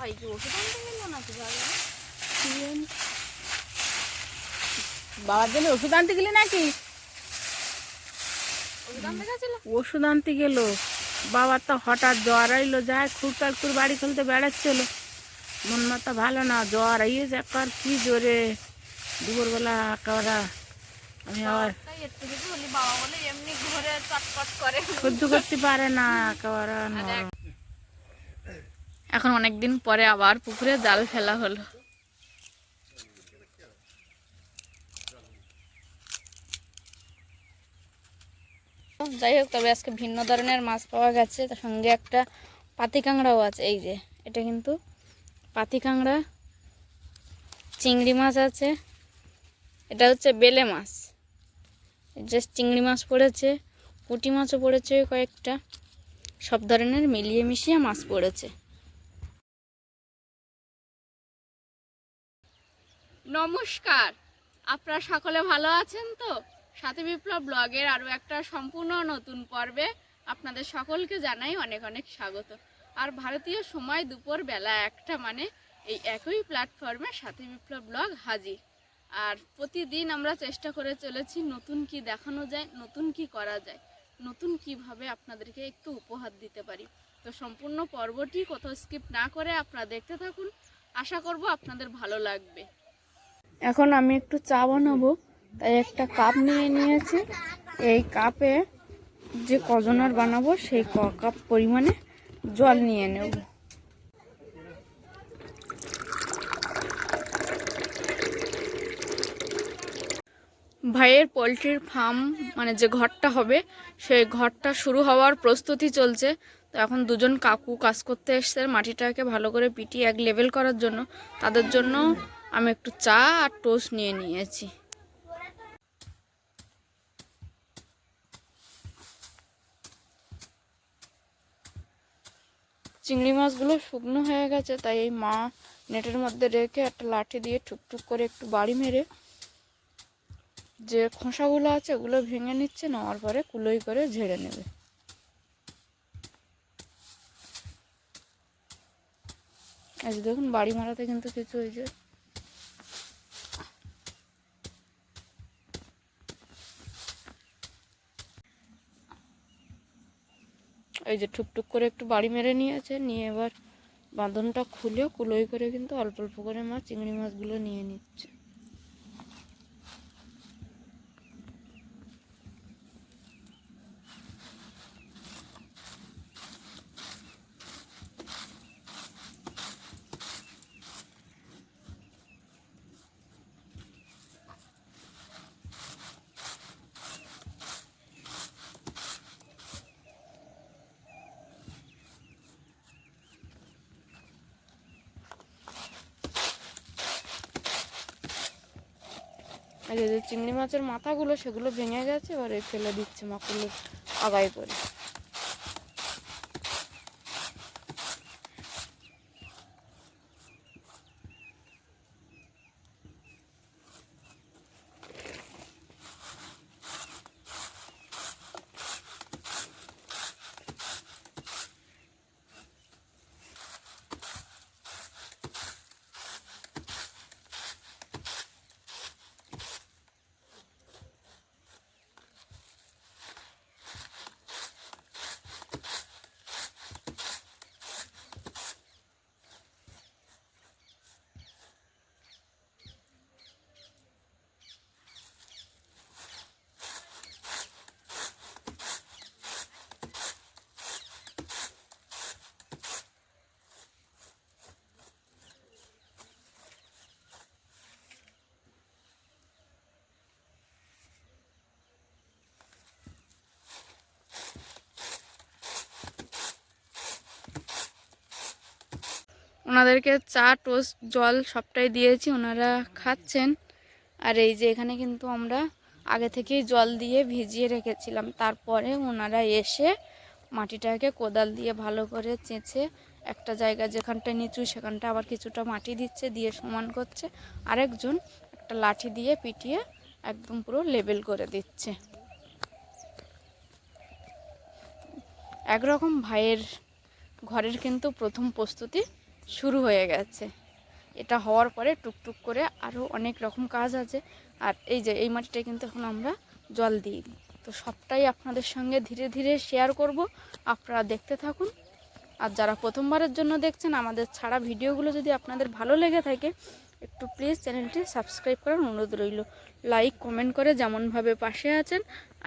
ভাই কি ওষুধ আনতে গেল নাকি বাবার জন্য ওষুধ আনতে গেলি নাকি? ওষুধ আনতে গেল। বাবার তো হঠাৎ জ্বর আইলো যায় খুব খুব বাড়ি খুলতে বেড়াচ্ছিল। মন মাথা ভালো না জ্বর আইয়েছে একবার কি জোরে। দুপুরবেলা একেবারে আমি আবার করে। সহ্য করতে পারে না একেবারে নরম। এখন অনেক দিন পরে আবার পুকুরে জাল ফেলা হলো। যাই হোক, তবে আজকে ভিন্ন ধরনের মাছ পাওয়া গেছে। তার সঙ্গে একটা পাতি কাঁকড়াও আছে, এই যে, এটা কিন্তু পাতি কাঁকড়া। চিংড়ি মাছ আছে, এটা হচ্ছে বেলে মাছ। জাস্ট চিংড়ি মাছ পড়েছে, পুঁটি মাছও পড়েছে কয়েকটা। সব ধরনের মিলিয়ে মিশিয়ে মাছ পড়েছে। নমস্কার। আপনারা সকলে ভালো আছেন তো? সাথী বিপ্লব ব্লগের আরও একটা সম্পূর্ণ নতুন পর্বে আপনাদের সকলকে জানাই অনেক অনেক স্বাগত। আর ভারতীয় সময় দুপুর বেলা একটা মানে এই একই প্ল্যাটফর্মে সাথে বিপ্লব ব্লগ হাজির। আর প্রতিদিন আমরা চেষ্টা করে চলেছি নতুন কি দেখানো যায়, নতুন কি করা যায়, নতুন কীভাবে আপনাদেরকে একটু উপহার দিতে পারি। তো সম্পূর্ণ পর্বটি কোথাও স্কিপ না করে আপনারা দেখতে থাকুন। আশা করব আপনাদের ভালো লাগবে। এখন আমি একটু চা বানাবো, তাই একটা কাপ নিয়ে নিয়েছি। এই কাপে যে কজনার বানাবো, সেই ক কাপ পরিমাণে জল নিয়ে নেব। ভাইয়ের পোলট্রির ফার্ম মানে যে ঘরটা হবে, সেই ঘরটা শুরু হওয়ার প্রস্তুতি চলছে। তো এখন দুজন কাকু কাজ করতে এসছে মাটিটাকে ভালো করে পিটিয়ে এক লেভেল করার জন্য। তাদের জন্য আমি একটু চা আর টোস্ট নিয়ে নিয়েছি। চিংড়ি মাছগুলো শুকনো হয়ে গেছে, তাই এই মা নেটের মধ্যে রেখে একটা লাঠি দিয়ে টুকটুক করে একটু বাড়ি মেরে যে খোসাগুলো আছে ওগুলো ভেঙে নিচ্ছে, নেওয়ার পরে কুলোই করে ঝেড়ে নেবে। যে দেখুন, বাড়ি মারাতে কিন্তু কিছু যে এই যে টুকটুক করে একটু বাড়ি মেরে নিয়েছে, নিয়ে এবার বাঁধনটা খুলে কুলোই করে কিন্তু অল্প অল্প করে মাছ চিংড়ি মাছগুলো নিয়ে নিচ্ছে। আর যে চিংড়ি মাছের মাথাগুলো সেগুলো ভেঙে গেছে এবার ফেলে দিচ্ছে মাকুলো আগায় করে। ওনাদেরকে চা, টোস্ট, জল সবটাই দিয়েছি, ওনারা খাচ্ছেন। আর এই যে এখানে কিন্তু আমরা আগে থেকেই জল দিয়ে ভিজিয়ে রেখেছিলাম। তারপরে ওনারা এসে মাটিটাকে কোদাল দিয়ে ভালো করে চেঁচে একটা জায়গা যেখানটা নিচু, সেখানটা আবার কিছুটা মাটি দিচ্ছে, দিয়ে সমান করছে। আরেকজন একটা লাঠি দিয়ে পিটিয়ে একদম পুরো লেবেল করে দিচ্ছে। একরকম ভাইয়ের ঘরের কিন্তু প্রথম প্রস্তুতি শুরু হয়ে গেছে। এটা হওয়ার পরে টুকটুক করে আরও অনেক রকম কাজ আছে। আর এই যে, এই মাটিটা কিন্তু এখন আমরা জল দিই। তো সবটাই আপনাদের সঙ্গে ধীরে ধীরে শেয়ার করব। আপনারা দেখতে থাকুন। আর যারা প্রথমবারের জন্য দেখছেন, আমাদের ছাড়া ভিডিওগুলো যদি আপনাদের ভালো লেগে থাকে, একটু প্লিজ চ্যানেলটি সাবস্ক্রাইব করার অনুরোধ রইল। লাইক কমেন্ট করে যেমনভাবে পাশে আছেন,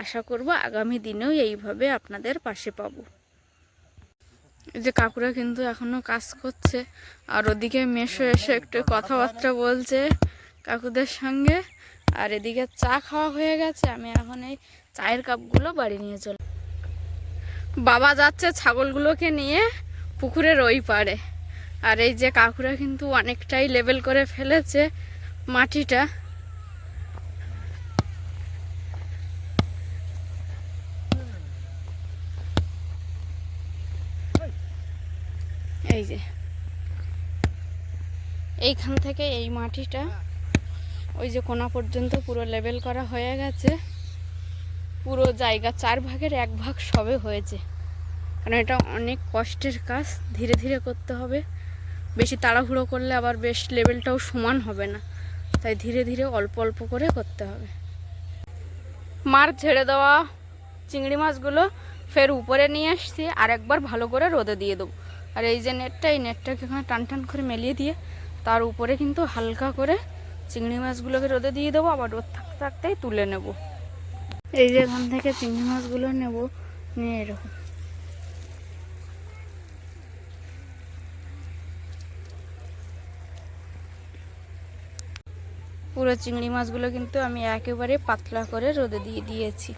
আশা করব আগামী দিনেও এইভাবে আপনাদের পাশে পাবো। যে কাকুরা কিন্তু এখনও কাজ করছে, আর ওদিকে মেশো এসে একটু কথাবার্তা বলছে কাকুদের সঙ্গে, আর এদিকে চা খাওয়া হয়ে গেছে, আমি এখন এই চায়ের কাপগুলো বাড়ি নিয়ে চল বাবা যাচ্ছে ছাগলগুলোকে নিয়ে পুকুরের ওই পাড়ে। আর এই যে কাকুরা কিন্তু অনেকটাই লেবেল করে ফেলেছে মাটিটা। এই যে। এইখান থেকে এই মাটিটা, ওই যে কোনা পর্যন্ত পুরো লেবেল করা হয়ে গেছে। পুরো জায়গা চার ভাগের এক ভাগ সবে হয়েছে। কারণ এটা অনেক কষ্টের কাজ, ধীরে ধীরে করতে হবে। বেশি তাড়াহুড়ো করলে আবার বেশ লেভেলটাও সমান হবে না। তাই ধীরে ধীরে অল্প অল্প করে করতে হবে। মার ছেড়ে দেওয়া চিংড়ি মাছগুলো ফের উপরে নিয়ে আসছি, আর একবার ভালো করে রোদে দিয়ে দেবো। আর এই যে নেটটা, এই নেটটাকে এখানে টান টান করে মেলিয়ে দিয়ে তার উপরে কিন্তু হালকা করে চিংড়ি মাছগুলোকে রোদে দিয়ে দেবো, আবার রোদ থাকতে থাকতেই তুলে নেব। এই যে এখান থেকে চিংড়ি মাছগুলো নেব, নিয়ে এরকম। পুরো চিংড়ি মাছগুলো কিন্তু আমি একেবারে পাতলা করে রোদে দিয়ে দিয়েছি।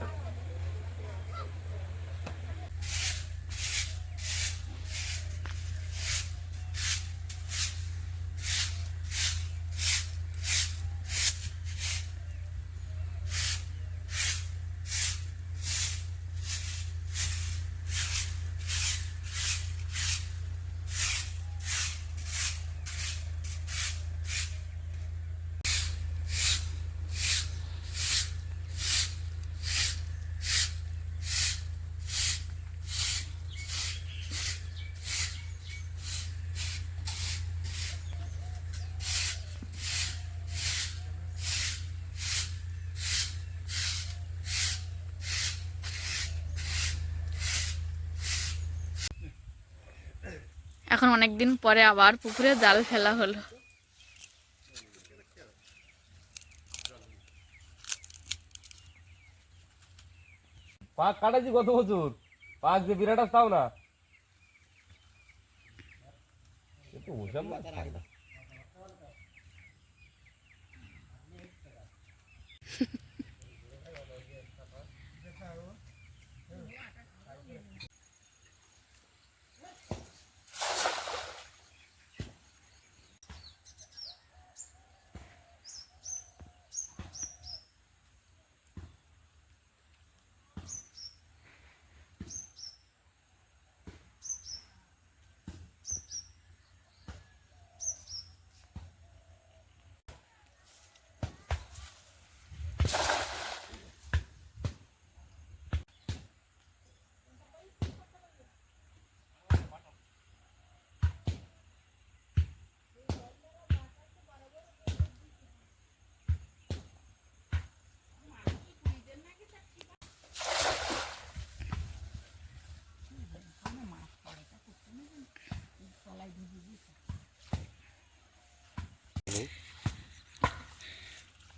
এখন অনেক পরে আবার পুকুরে জাল ফেলা হলো। পাক কাটাইছি কত বছর। পাক যে বিরাট তাও না। ওসব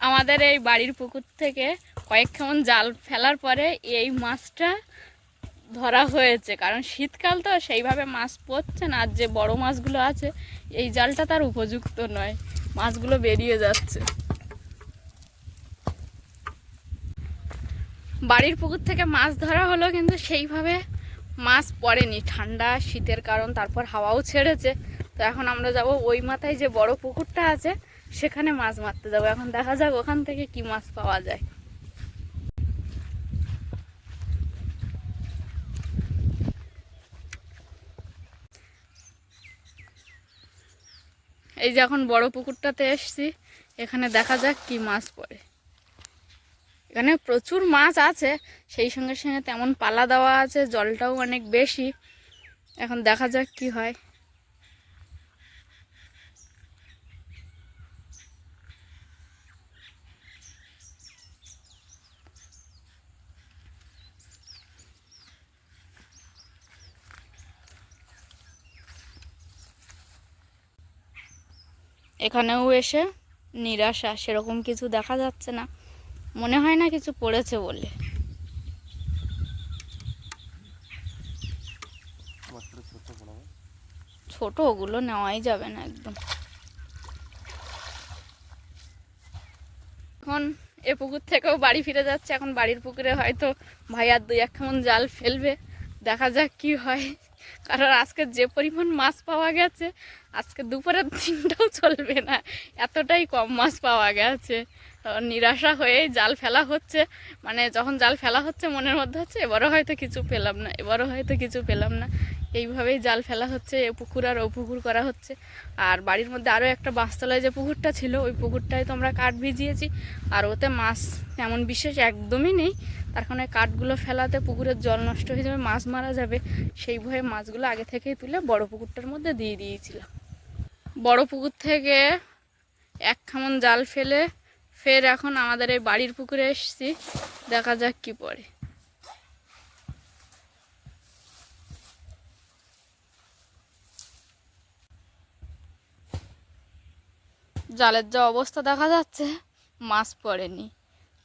আমাদের এই বাড়ির পুকুর থেকে কয়েকক্ষণ জাল ফেলার পরে এই মাছটা ধরা হয়েছে। কারণ শীতকাল তো সেইভাবে মাছ পড়ছে না, আর যে বড় মাছগুলো আছে, এই জালটা তার উপযুক্ত নয়। মাছগুলো বেরিয়ে যাচ্ছে। বাড়ির পুকুর থেকে মাছ ধরা হলো, কিন্তু সেইভাবে মাছ পড়েনি। ঠান্ডা, শীতের কারণ, তারপর হাওয়াও ছেড়েছে। তো এখন আমরা যাব ওই মাথায় যে বড় পুকুরটা আছে সেখানে মাছ মারতে যাব। এখন দেখা যাক ওখান থেকে কি মাছ পাওয়া যায়। এই যে এখন বড় পুকুরটাতে এসছি, এখানে দেখা যাক কি মাছ পড়ে। এখানে প্রচুর মাছ আছে, সেই সঙ্গে সঙ্গে তেমন পালা দেওয়া আছে, জলটাও অনেক বেশি। এখন দেখা যাক কি হয়। এখানেও এসে নিরাশা সেরকম কিছু দেখা যাচ্ছে না। মনে হয় না কিছু পড়েছে বলে। ছোট ওগুলো নেওয়াই যাবে না একদম। এখন এ পুকুর থেকেও বাড়ি ফিরে যাচ্ছে। এখন বাড়ির পুকুরে হয়তো ভাই আর দুই এক জাল ফেলবে। দেখা যাক কি হয়। কারণ আজকে যে পরিমাণ মাছ পাওয়া গেছে, আজকে দুপুরের দিনটাও চলবে না। এতটাই কম মাছ পাওয়া গেছে। নিরাশা হয়ে জাল ফেলা হচ্ছে। মানে যখন জাল ফেলা হচ্ছে, মনের মধ্যে হচ্ছে, এবারও হয়তো কিছু পেলাম না, এবারও হয়তো কিছু পেলাম না। এইভাবেই জাল ফেলা হচ্ছে, এ পুকুর আর ও পুকুর করা হচ্ছে। আর বাড়ির মধ্যে আরও একটা বাঁশতলায় যে পুকুরটা ছিল, ওই পুকুরটায় তো আমরা কাঠ ভিজিয়েছি। আর ওতে মাছ তেমন বিশেষ একদমই নেই। তার কারণে কাঠগুলো ফেলাতে পুকুরের জল নষ্ট হয়ে যাবে, মাছ মারা যাবে। সেই ভয়ে মাছগুলো আগে থেকেই তুলে বড় পুকুরটার মধ্যে দিয়ে দিয়েছিলাম। বড় পুকুর থেকে এক খামন জাল ফেলে ফের এখন আমাদের এই বাড়ির পুকুরে এসেছি। দেখা যাক কি পড়ে। জালের যা অবস্থা দেখা যাচ্ছে, মাছ পড়েনি।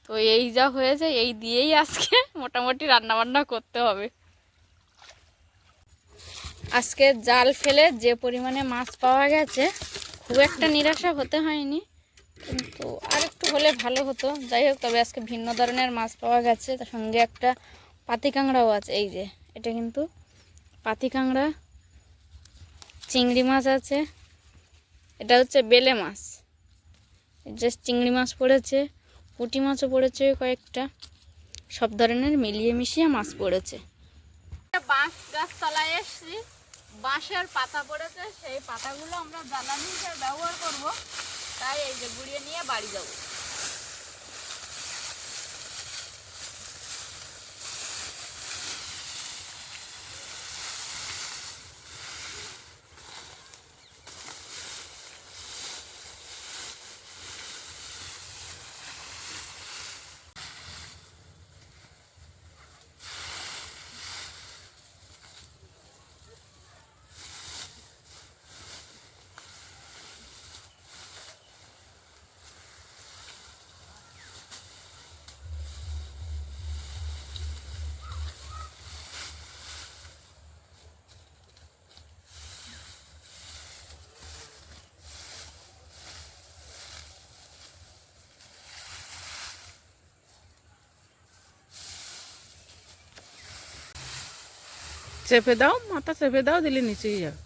তো এই যা হয়েছে, এই দিয়েই আজকে মোটামুটি রান্না বান্না করতে হবে। আজকে জাল ফেলে যে পরিমাণে মাছ পাওয়া গেছে, খুব একটা নিরাশা হতে হয়নি, কিন্তু আর একটু হলে ভালো হতো। যাই হোক, তবে আজকে ভিন্ন ধরনের মাছ পাওয়া গেছে। তার সঙ্গে একটা পাতি কাঁকড়াও আছে, এই যে, এটা কিন্তু পাতি কাঁকড়া। চিংড়ি মাছ আছে, এটা হচ্ছে বেলে মাছ। যে চিংড়ি মাছ পড়েছে পুঁটি মাছও পড়েছে কয়েকটা। সব ধরনের মিলিয়ে মিশিয়ে মাছ পড়েছে। বাঁশ গাছ তলায় এসছি। বাঁশের পাতা পড়েছে। সেই পাতাগুলো আমরা জ্বালানি হিসেবে ব্যবহার করব। তাই এই যে গুড়িয়ে নিয়ে বাড়ি যাব। চেপে দাও মাথা চেপে দাও দিলে নিচেই যাবে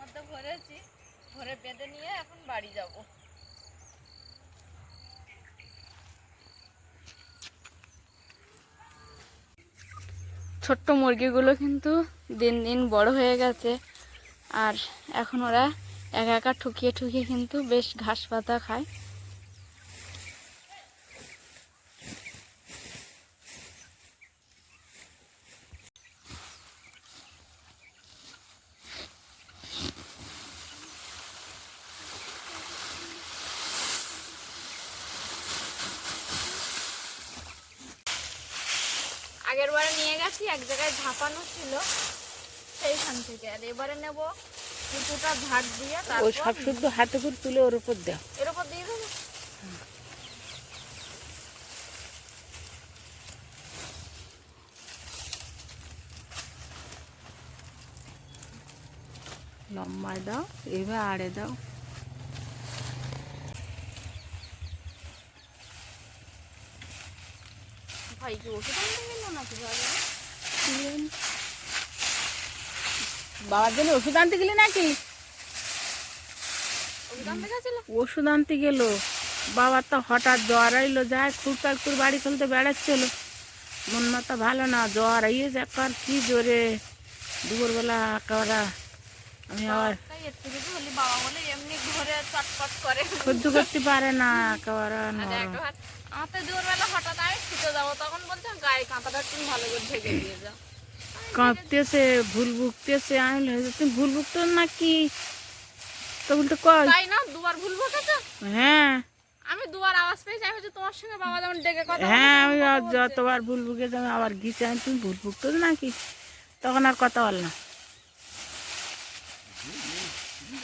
মধ্যে ভরেছি ভরে বেঁধে নিয়ে এখন বাড়ি যাব। ছোট্ট মুরগিগুলো কিন্তু দিন দিন বড় হয়ে গেছে, আর এখন ওরা একা একা ঠুকিয়ে ঠুকিয়ে কিন্তু বেশ ঘাস পাতা খায় আগের বারে নিয়ে গেছি এক জায়গায় ঝাঁপানো ছিল সেইখান থেকে। আর এবারে নেব কিছুটা ঝাড় দিয়ে ওই সব শুদ্ধ হাতে করে তুলে ওর উপর দাও। এর উপর দিয়ে দেবো? লম্বায় দাও এবার আড়ে দাও। ভাই কি ওষুধ আনতে গেল নাকি বাবা বাবার জন্য ওষুধ আনতে গেলি নাকি? ওষুধ আনতে গেল। বাবার তো হঠাৎ জ্বর আইলো যায় খুরপাল খুর বাড়ি খুলতে বেড়াচ্ছিল। মন মতো ভালো না জ্বর আইয়েছে একবার কি জোরে? দুপুরবেলা একেবারে আমি আবার তাই এর থেকে তো হলে বাবা বলে এমনি চটপট করে। সহ্য করতে পারে না দুপুরবেলা হঠাৎ আমি যাব তখন বলছে গায়ে কাঁথাটা তুমি ভালো করে ঢেকে দিয়ে যাও। কাঁপতেছে ভুল বুকতেছে আমি তুমি ভুল বুকতো নাকি? তো কয় তাই না? দুবার ভুল বকেছো হ্যাঁ। আমি দুবার আওয়াজ পেয়েছি আমি হচ্ছে তোমার সঙ্গে বাবা যেমন ডেকে কথা হ্যাঁ আমি। যতবার ভুল বুকে যাবে আবার গিয়েছি আমি তুমি ভুল বুকতো নাকি? তখন আর কথা বল না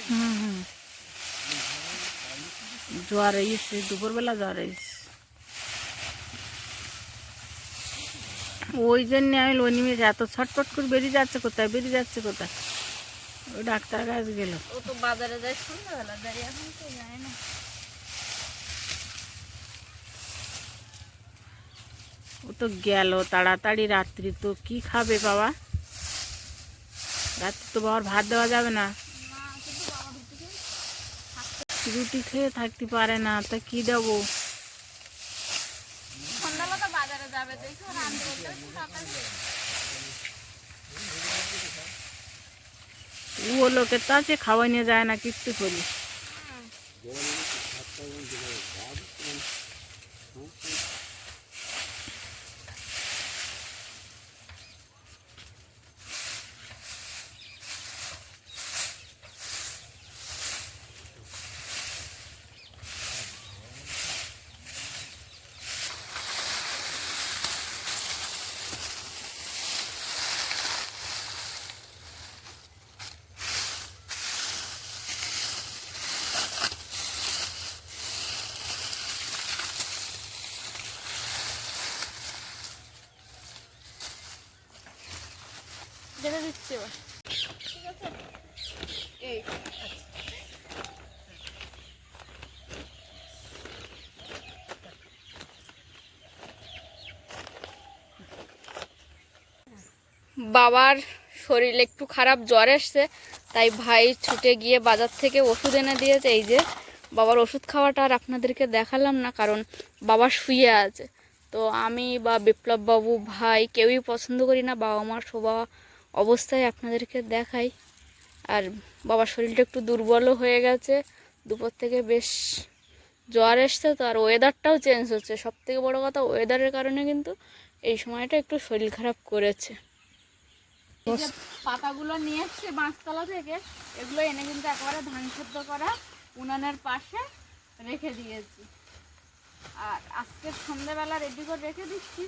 হুম হুম জ্বর এসছে দুপুরবেলা জ্বর এসছে ওই জন্য আমি লোনি মেয়ে এত ছটপট করে বেরিয়ে যাচ্ছে কোথায় বেরিয়ে যাচ্ছে কোথায়? ওই ডাক্তার কাছে গেল ও তো বাজারে যায় সন্ধ্যাবেলা যায় এখন তো যায় না। ও তো গেল তাড়াতাড়ি রাত্রি তো কি খাবে বাবা? রাত্রি তো বাবার ভাত দেওয়া যাবে না না কিন্তু বাবা ঢুকতে রুটি খেয়ে থাকতে পারে না তা কি দেবো। ও লোকের তো আছে খাওয়াই নিয়ে যায় না কিছু করি এই বাবার শরীর একটু খারাপ, জ্বর এসছে, তাই ভাই ছুটে গিয়ে বাজার থেকে ওষুধ এনে দিয়েছে। এই যে, বাবার ওষুধ খাওয়াটা আর আপনাদেরকে দেখালাম না, কারণ বাবা শুয়ে আছে। তো আমি বা বিপ্লব বাবু ভাই কেউই পছন্দ করি না বাবা মার শোভা অবস্থায় আপনাদেরকে দেখাই। আর বাবার শরীরটা একটু দুর্বলও হয়ে গেছে। দুপুর থেকে বেশ জ্বর এসছে, তো আর ওয়েদারটাও চেঞ্জ হচ্ছে। সব থেকে বড়ো কথা ওয়েদারের কারণে কিন্তু এই সময়টা একটু শরীর খারাপ করেছে। পাতাগুলো নিয়ে এসছে বাঁশতলা থেকে, এগুলো এনে কিন্তু একেবারে ধান সেদ্ধ করা উনানের পাশে রেখে দিয়েছি। আর আজকে সন্ধ্যেবেলা রেডি করে রেখে দিচ্ছি।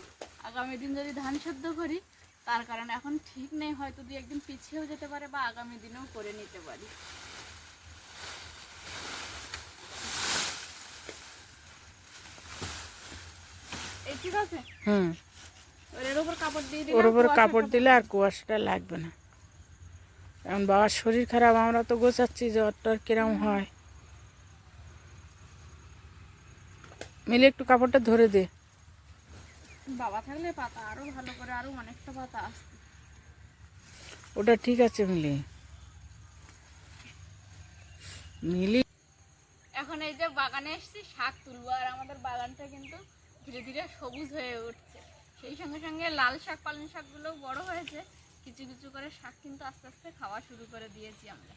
আগামী দিন যদি ধান সেদ্ধ করি তার কারণে এখন ঠিক নেই হয়তো দু একদিন পিছিয়েও যেতে পারে বা আগামী দিনেও করে নিতে পারি। ঠিক আছে? হুম। ওর উপর কাপড় দিলে আর কুয়াশাটা লাগবে না। এখন বাবার শরীর খারাপ আমরা তো গোছাচ্ছি জ্বর টর কিরম হয়। মিলে একটু কাপড়টা ধরে দে। বাবা থাকলে পাতা আরও ভালো করে আরও অনেকটা পাতা আসতো ওটা ঠিক আছে মিলি। মিলি এখন এই যে বাগানে এসেছি শাক তুলবো আর আমাদের বাগানটা কিন্তু ধীরে ধীরে সবুজ হয়ে উঠছে। সেই সঙ্গে সঙ্গে লাল শাক পালং শাকগুলোও বড় হয়েছে। কিছু কিছু করে শাক কিন্তু আস্তে আস্তে খাওয়া শুরু করে দিয়েছি আমরা।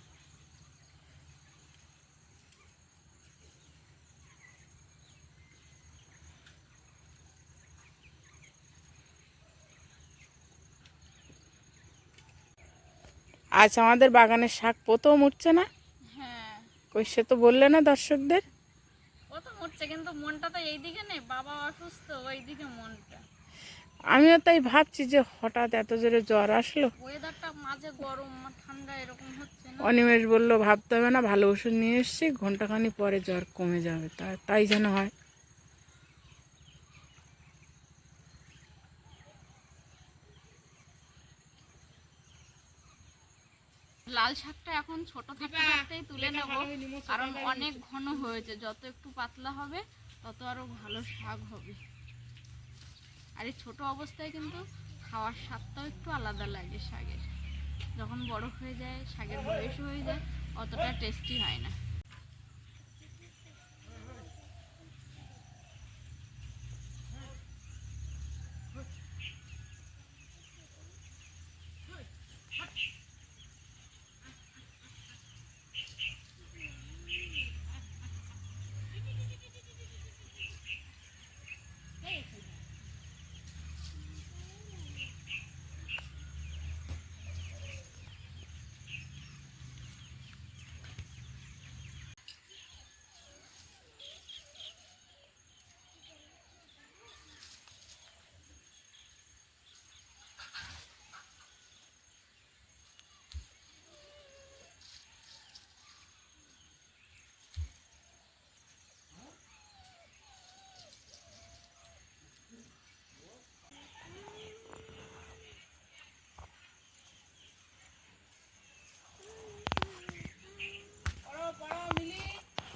আজ আমাদের বাগানের শাক প্রথম উঠছে না? হ্যাঁ। কই সে তো বললে না দর্শকদের? তো মরছে কিন্তু মনটা তো এইদিকে নেই বাবা অসুস্থ ওইদিকে মনটা। আমিও তাই ভাবছি যে হঠাৎ এত জোরে জ্বর আসলো। ওয়েদারটা মাঝে গরম ঠান্ডা এরকম হচ্ছে না। অনিমেষ বলল ভাবতে হবে না ভালো ওষুধ নিয়ে এসছি ঘন্টাখানি পরে জ্বর কমে যাবে। তাই তাই যেন হয়। লাল শাকটা এখন ছোট থাকতে থাকতেই তুলে নেব। কারণ অনেক ঘন হয়েছে যত একটু পাতলা হবে তত আরও ভালো শাক হবে। আর এই ছোট অবস্থায় কিন্তু খাওয়ার স্বাদটাও একটু আলাদা লাগে শাকের। যখন বড় হয়ে যায় শাকের বয়স হয়ে যায় অতটা টেস্টি হয় না।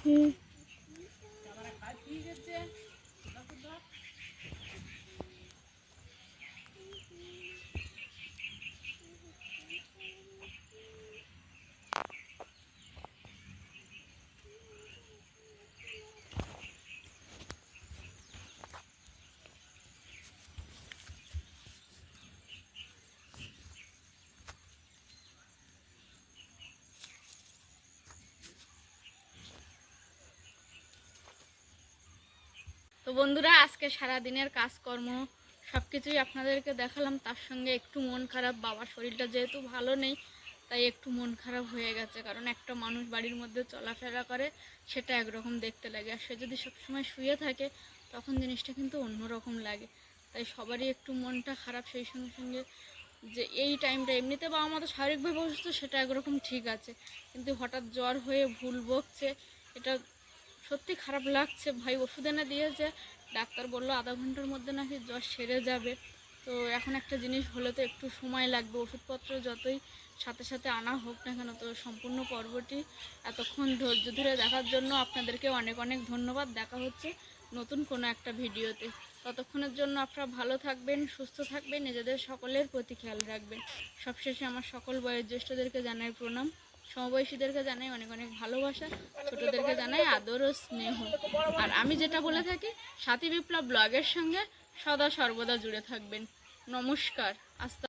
হুম। তো বন্ধুরা, আজকে সারা দিনের কাজকর্ম সব কিছুই আপনাদেরকে দেখালাম। তার সঙ্গে একটু মন খারাপ, বাবার শরীরটা যেহেতু ভালো নেই, তাই একটু মন খারাপ হয়ে গেছে। কারণ একটা মানুষ বাড়ির মধ্যে চলাফেরা করে, সেটা একরকম দেখতে লাগে। আর সে যদি সবসময় শুয়ে থাকে, তখন জিনিসটা কিন্তু অন্যরকম লাগে। তাই সবারই একটু মনটা খারাপ, সেই সঙ্গে সঙ্গে যে এই টাইমটা এমনিতে বাবা মা তো শারীরিকভাবে অসুস্থ, সেটা একরকম ঠিক আছে। কিন্তু হঠাৎ জ্বর হয়ে ভুল বকছে, এটা সত্যি খারাপ লাগছে। ভাই ওষুধ এনে দিয়েছে। ডাক্তার বলল আধা ঘণ্টার মধ্যে নাকি জ্বর সেরে যাবে। তো এখন একটা জিনিস হলে তো একটু সময় লাগবে। ওষুধপত্র যতই সাথে সাথে আনা হোক না কেন, তো সম্পূর্ণ পর্বটি এতক্ষণ ধৈর্য ধরে দেখার জন্য আপনাদেরকে অনেক অনেক ধন্যবাদ। দেখা হচ্ছে নতুন কোনো একটা ভিডিওতে। ততক্ষণের জন্য আপনারা ভালো থাকবেন, সুস্থ থাকবেন, নিজেদের সকলের প্রতি খেয়াল রাখবেন। সবশেষে আমার সকল বয়োজ্যেষ্ঠদেরকে জানাই প্রণাম। সমবয়সীদেরকে জানাই অনেক অনেক ভালোবাসা, ছোটদেরকে জানাই আদর ও স্নেহ। আর আমি যেটা বলে থাকি, সাথী বিপ্লব ব্লগের সঙ্গে সদা সর্বদা জুড়ে থাকবেন। নমস্কার। আস্তে